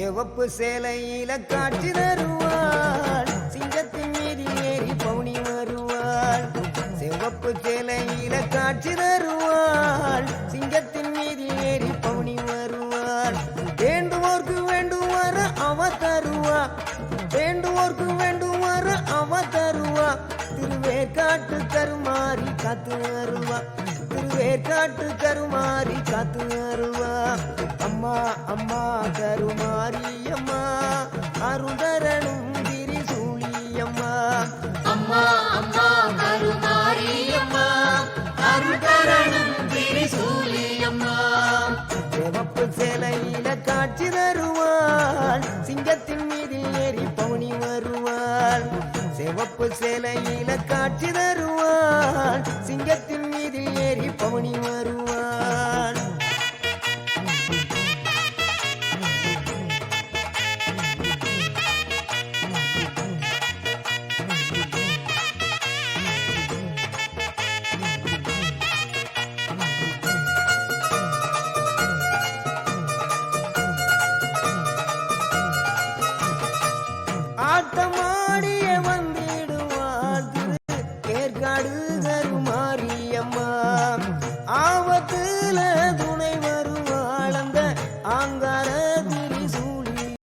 சிவப்பு சேலையில காட்சி தருவாள். சிங்கத்தின் மீதில் ஏறி பவுனி வருவாள். சிவப்பு சேலையில காட்சி தருவாள். சிங்கத்தின் மீதில் ஏறி பவுனி வருவாள். வேண்டுவோர்க்கு வேண்டுவார அவ தருவா. வேண்டுவோர்க்கு வேண்டுவார அவ தருவா. திருவேற்காட்டு கருமாறி காத்து வருவா. திருவேற்காட்டு கருமாறி காத்து வருவா. அம்மா அம்மா கருமாரி அம்மா அருதரணும் திரிசூலியம்மா. அம்மா அம்மா கருமாரியம்மா அருள் தரணும் திரிசூலியம்மா. சிவப்பு சேலையில காட்சி தருவாள் சிங்கத்தின் மீதில் ஏறி பவுனி வருவாள். சிவப்பு சேலையில காட்சி தருவாள் சிங்கத்தின் தருமாரியம்மா.